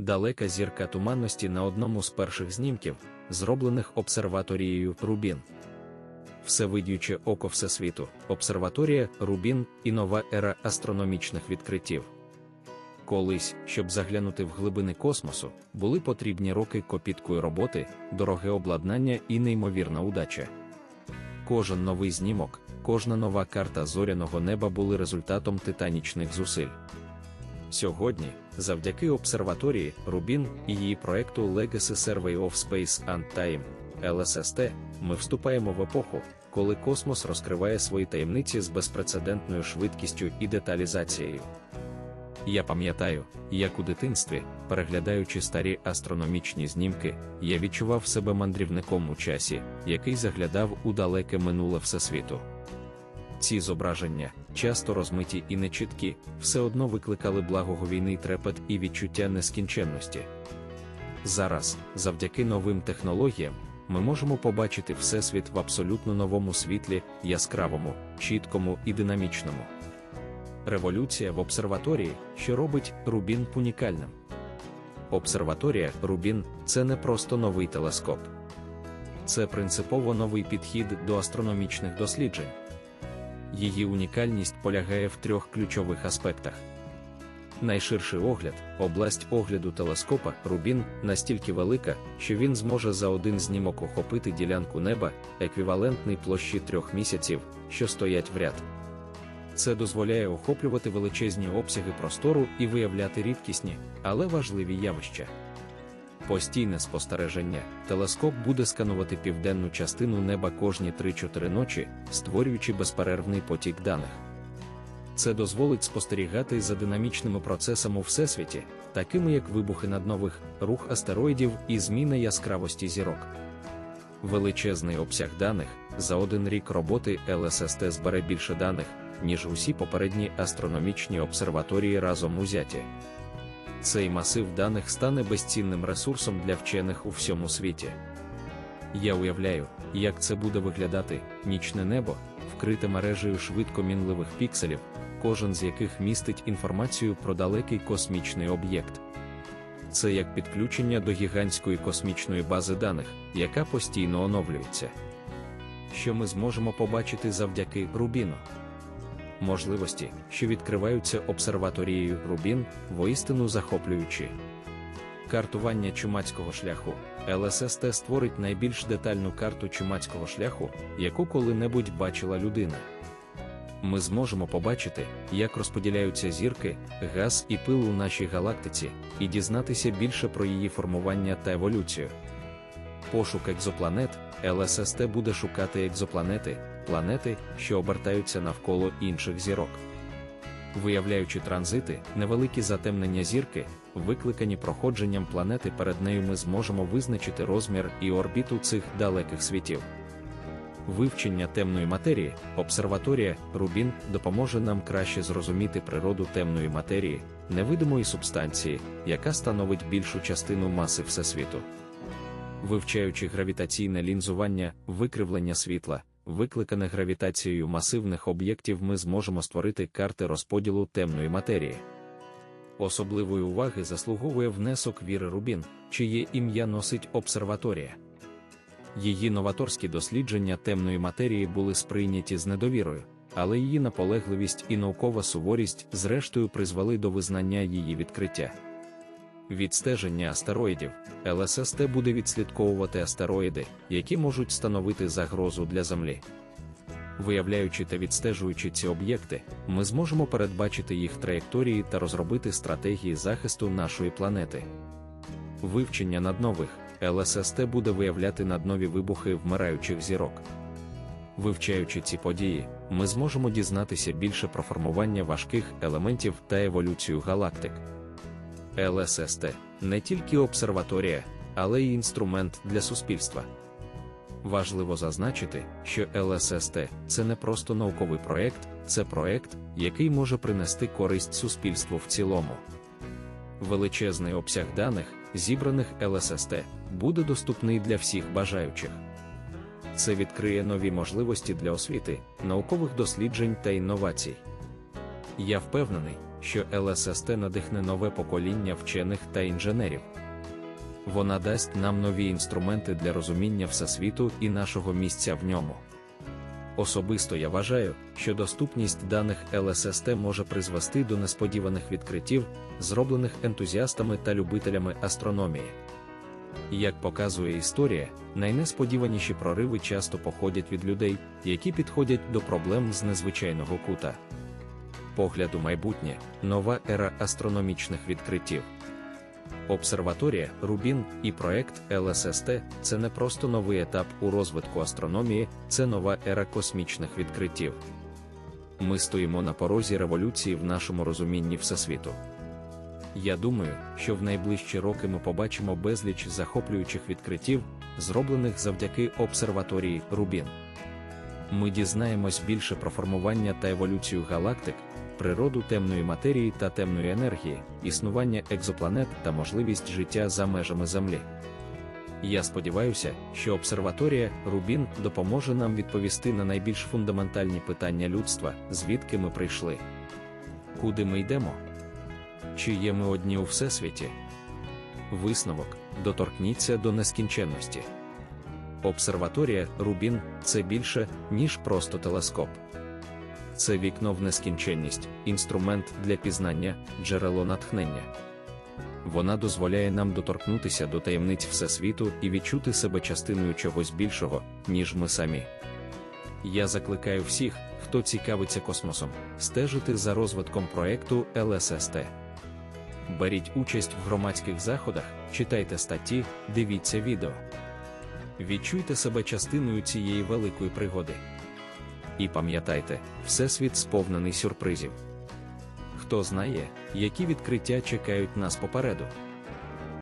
далека зірка туманності на одному з перших знімків, зроблених обсерваторією Рубін. Всевидюче око Всесвіту, обсерваторія Рубін і нова ера астрономічних відкриттів. Колись, щоб заглянути в глибини космосу, були потрібні роки копіткої роботи, дороге обладнання і неймовірна удача. Кожен новий знімок, кожна нова карта зоряного неба були результатом титанічних зусиль. Сьогодні, завдяки обсерваторії Рубін і її проекту Legacy Survey of Space and Time LSST, ми вступаємо в епоху, коли космос розкриває свої таємниці з безпрецедентною швидкістю і деталізацією. Я пам'ятаю, як у дитинстві, переглядаючи старі астрономічні знімки, я відчував себе мандрівником у часі, який заглядав у далеке минуле всесвіту. Ці зображення, часто розмиті і нечіткі, все одно викликали благоговійний трепет і відчуття нескінченності. Зараз, завдяки новим технологіям, ми можемо побачити Всесвіт в абсолютно новому світлі, яскравому, чіткому і динамічному. Революція в обсерваторії, що робить Рубін унікальним. Обсерваторія Рубін це не просто новий телескоп, це принципово новий підхід до астрономічних досліджень. Її унікальність полягає в трьох ключових аспектах. Найширший огляд, область огляду телескопа Рубін настільки велика, що він зможе за один знімок охопити ділянку неба, еквівалентний площі трьох місяців, що стоять в ряд. Це дозволяє охоплювати величезні обсяги простору і виявляти рідкісні, але важливі явища. Постійне спостереження, телескоп буде сканувати південну частину неба кожні 3-4 ночі, створюючи безперервний потік даних. Це дозволить спостерігати за динамічними процесами у всесвіті, такими як вибухи наднових, рух астероїдів і зміна яскравості зірок. Величезний обсяг даних за один рік роботи ЛССТ збере більше даних, ніж усі попередні астрономічні обсерваторії разом узяті. Цей масив даних стане безцінним ресурсом для вчених у всьому світі. Я уявляю, як це буде виглядати нічне небо, вкрите мережею швидко мінливих пікселів, кожен з яких містить інформацію про далекий космічний об'єкт. Це як підключення до гігантської космічної бази даних, яка постійно оновлюється. Що ми зможемо побачити завдяки Рубіно? Можливості, що відкриваються обсерваторією Рубін, воістину захоплюючі. Картування чумацького шляху ЛССТ створить найбільш детальну карту чумацького шляху, яку коли-небудь бачила людина. Ми зможемо побачити, як розподіляються зірки, газ і пил у нашій галактиці, і дізнатися більше про її формування та еволюцію. Пошук екзопланет ЛССТ буде шукати екзопланети, планети, що обертаються навколо інших зірок. Виявляючи транзити, невеликі затемнення зірки, викликані проходженням планети перед нею, ми зможемо визначити розмір і орбіту цих далеких світів. Вивчення темної матерії, обсерваторія Рубін допоможе нам краще зрозуміти природу темної матерії, невидимої субстанції, яка становить більшу частину маси Всесвіту. Вивчаючи гравітаційне лінзування, викривлення світла, викликане гравітацією масивних об'єктів, ми зможемо створити карти розподілу темної матерії. Особливої уваги заслуговує внесок Віри Рубін, чиє ім'я носить обсерваторія. Її новаторські дослідження темної матерії були сприйняті з недовірою, але її наполегливість і наукова суворість зрештою призвели до визнання її відкриття. Відстеження астероїдів ЛССТ буде відслідковувати астероїди, які можуть становити загрозу для Землі. Виявляючи та відстежуючи ці об'єкти, ми зможемо передбачити їх траєкторії та розробити стратегії захисту нашої планети. Вивчення наднових ЛССТ буде виявляти наднові вибухи вмираючих зірок. Вивчаючи ці події, ми зможемо дізнатися більше про формування важких елементів та еволюцію галактик. ЛССТ не тільки обсерваторія, але й інструмент для суспільства. Важливо зазначити, що ЛССТ це не просто науковий проект, це проект, який може принести користь суспільству в цілому. Величезний обсяг даних, зібраних ЛССТ, буде доступний для всіх бажаючих. Це відкриє нові можливості для освіти, наукових досліджень та інновацій. Я впевнений, що ЛССТ надихне нове покоління вчених та інженерів. Вона дасть нам нові інструменти для розуміння всесвіту і нашого місця в ньому. Особисто я вважаю, що доступність даних ЛССТ може призвести до несподіваних відкриттів, зроблених ентузіастами та любителями астрономії. Як показує історія, найнесподіваніші прориви часто походять від людей, які підходять до проблем з незвичайного кута. Погляд у майбутнє нова ера астрономічних відкриттів. Обсерваторія, Рубін і проект ЛССТ це не просто новий етап у розвитку астрономії, це нова ера космічних відкриттів. Ми стоїмо на порозі революції в нашому розумінні Всесвіту. Я думаю, що в найближчі роки ми побачимо безліч захоплюючих відкриттів, зроблених завдяки обсерваторії Рубін. Ми дізнаємось більше про формування та еволюцію галактик, природу темної матерії та темної енергії, існування екзопланет та можливість життя за межами Землі. Я сподіваюся, що обсерваторія Рубін допоможе нам відповісти на найбільш фундаментальні питання людства, звідки ми прийшли, куди ми йдемо, чи є ми одні у всесвіті. Висновок доторкніться до нескінченності. Обсерваторія Рубін це більше, ніж просто телескоп. Це вікно в нескінченність, інструмент для пізнання, джерело натхнення. Вона дозволяє нам доторкнутися до таємниць Всесвіту і відчути себе частиною чогось більшого, ніж ми самі. Я закликаю всіх, хто цікавиться космосом, стежити за розвитком проекту ЛССТ. Беріть участь в громадських заходах, читайте статті, дивіться відео. Відчуйте себе частиною цієї великої пригоди. І пам'ятайте, всесвіт сповнений сюрпризів. Хто знає, які відкриття чекають нас попереду.